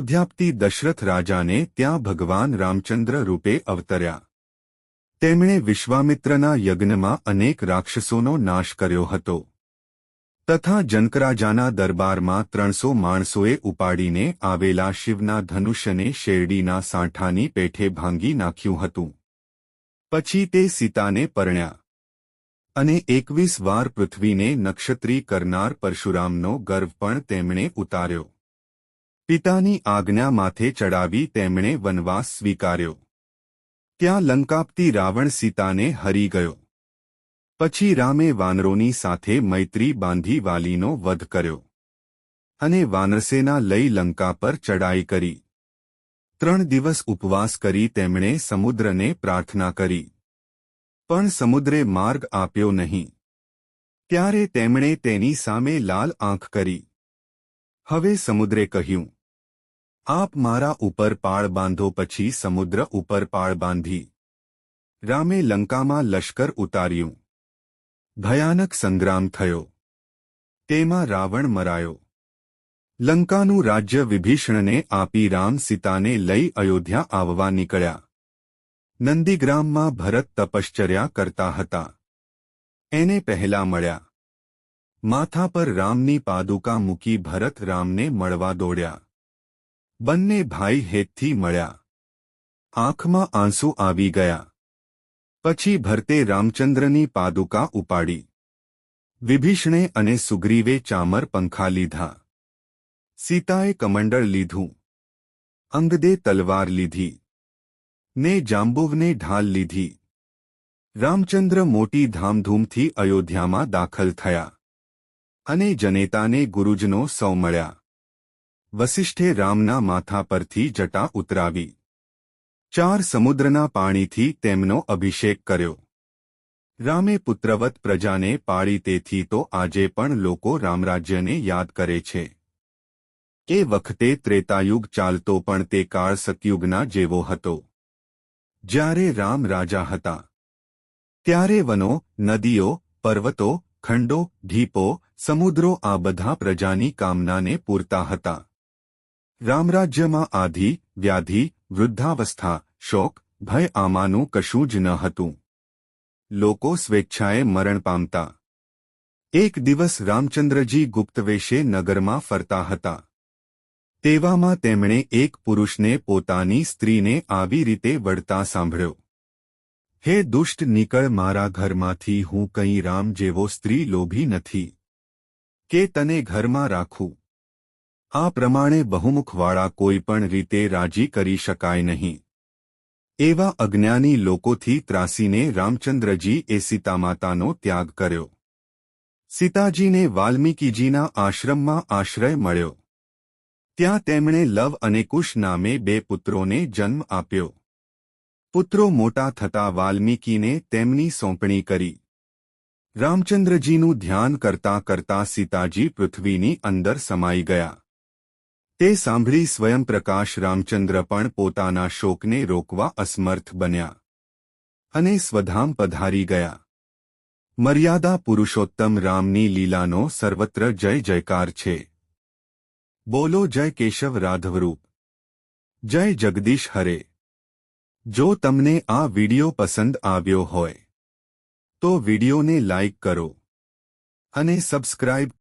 અયોધ્યાપતિ દશરથ રાજાને ત્યાં ભગવાન રામચંદ્ર રૂપે અવતર્યા. તેમણે વિશ્વામિત્રના યજ્ઞમાં અનેક રાક્ષસોનો નાશ કર્યો હતો. તથા જનકરાજાના દરબારમાં ત્રણસો માણસોએ ઉપાડીને આવેલા શિવના ધનુષ્યને શેરડીના સાંઠાની પેઠે ભાંગી નાખ્યું હતું. પછી તે સીતાને પરણ્યા. અને એકવીસ વાર પૃથ્વીને નક્ષત્રી કરનાર પરશુરામનો ગર્વ પણ તેમણે ઉતાર્યો. પિતાની આજ્ઞા માથે ચડાવી તેમણે વનવાસ સ્વીકાર્યો. ત્યાં લંકાપતી રાવણ સીતાને હરી ગયો. પછી રામે વાનરોની સાથે મૈત્રી બાંધી વાલીનો વધ કર્યો. અને વાનરસેના લઈ લંકા પર ચડાઈ કરી. ત્રણ દિવસ ઉપવાસ કરી તેમણે સમુદ્રને પ્રાર્થના કરી. પણ સમુદ્રે માર્ગ આપ્યો નહીં. ત્યારે તેમણે તેની સામે લાલ આંખ કરી. હવે સમુદ્રે કહ્યું આપ મારા ઉપર પાળ બાંધો પછી સમુદ્ર ઉપર પાળ બાંધી. રામે લંકામાં લશ્કર ઉતાર્યું. ભયાનક સંગ્રામ થયો. તેમાં રાવણ મરાયો. લંકાનું રાજ્ય વિભીષણને આપી રામ સીતાને લઈ અયોધ્યા આવવા નીકળ્યા. નંદીગ્રામમાં ભરત તપશ્ચર્યા કરતા હતા. એને પહેલા મળ્યા. માથા પર રામની પાદુકા મૂકી ભરત રામને મળવા દોડ્યા. બંને ભાઈ હેતથી મળ્યા. આંખમાં આંસુ આવી ગયા. પછી ભરતે રામચંદ્રની પાદુકા ઉપાડી. વિભીષણે અને સુગ્રીવે ચામર પંખા લીધા. સીતાએ કમંડળ લીધું. અંગદે તલવાર લીધી. ને જાંબુવને ઢાલ લીધી. રામચંદ્ર મોટી ધામધૂમથી અયોધ્યામાં દાખલ થયા. અને જનેતાને ગુરુજનો સૌ મળ્યા. વસિષ્ઠે રામના માથા પરથી જટા ઉતરાવી. ચાર સમુદ્રના પાણીથી તેમનો અભિષેક કર્યો. રામે પુત્રવત પ્રજાને પાળી તેથી તો આજે પણ લોકો રામરાજ્યને યાદ કરે છે. એ વખતે ત્રેતાયુગ ચાલતો પણ તે કાળ સતયુગના જેવો હતો. જ્યારે રામ રાજા હતા, ત્યારે વનો, નદીઓ, પર્વતો, ખંડો, ઢીપો, સમુદ્રો આ બધા પ્રજાની કામનાને પૂરતા હતા. રામરાજ્યમાં આધિ, વ્યાધિ, વૃદ્ધાવસ્થા, શોક, ભય આમાનું કશું જ ન હતું. લોકો સ્વેચ્છાએ મરણ પામતા. એક દિવસ રામચંદ્રજી ગુપ્તવેશે નગરમાં ફરતા હતા. તેવામાં તેમણે એક પુરુષને પોતાની સ્ત્રીને આવી રીતે વળતા સાંભળ્યો. હે દુષ્ટ નીકળ મારા ઘરમાંથી હું કંઈ રામ જેવો સ્ત્રી લોભી નથી. કે તને ઘરમાં રાખું? આ પ્રમાણે બહુમુખવાળા કોઈ પણ રીતે રાજી કરી શકાય નહીં. એવા અજ્ઞાની લોકોથી ત્રાસીને રામચંદ્રજી એ સીતામાતાનો ત્યાગ કર્યો. સીતાજીને વાલ્મીકીજીના આશ્રમમાં આશ્રય મળ્યો. ત્યાં તેમણે લવ અને કુશ નામે બે પુત્રોને જન્મ આપ્યો. પુત્રો મોટા થતા વાલ્મીકીને તેમની સોંપણી કરી. રામચંદ્રજીનું ધ્યાન કરતા કરતા સીતાજી પૃથ્વીની અંદર સમાઈ ગયા. તે સાંભળી સ્વયંપ્રકાશ રામચંદ્ર પણ પોતાના શોકને રોકવા અસમર્થ બન્યા અને સ્વધામ પધારી ગયા. મર્યાદા પુરુષોત્તમ રામની લીલાનો સર્વત્ર જય જયકાર છે. બોલો જય કેશવ રાધવરૂપ. જય જગદીશ હરે. જો તમને આ વિડિયો પસંદ આવ્યો હોય, તો વિડિયોને લાઇક કરો અને સબસ્ક્રાઇબ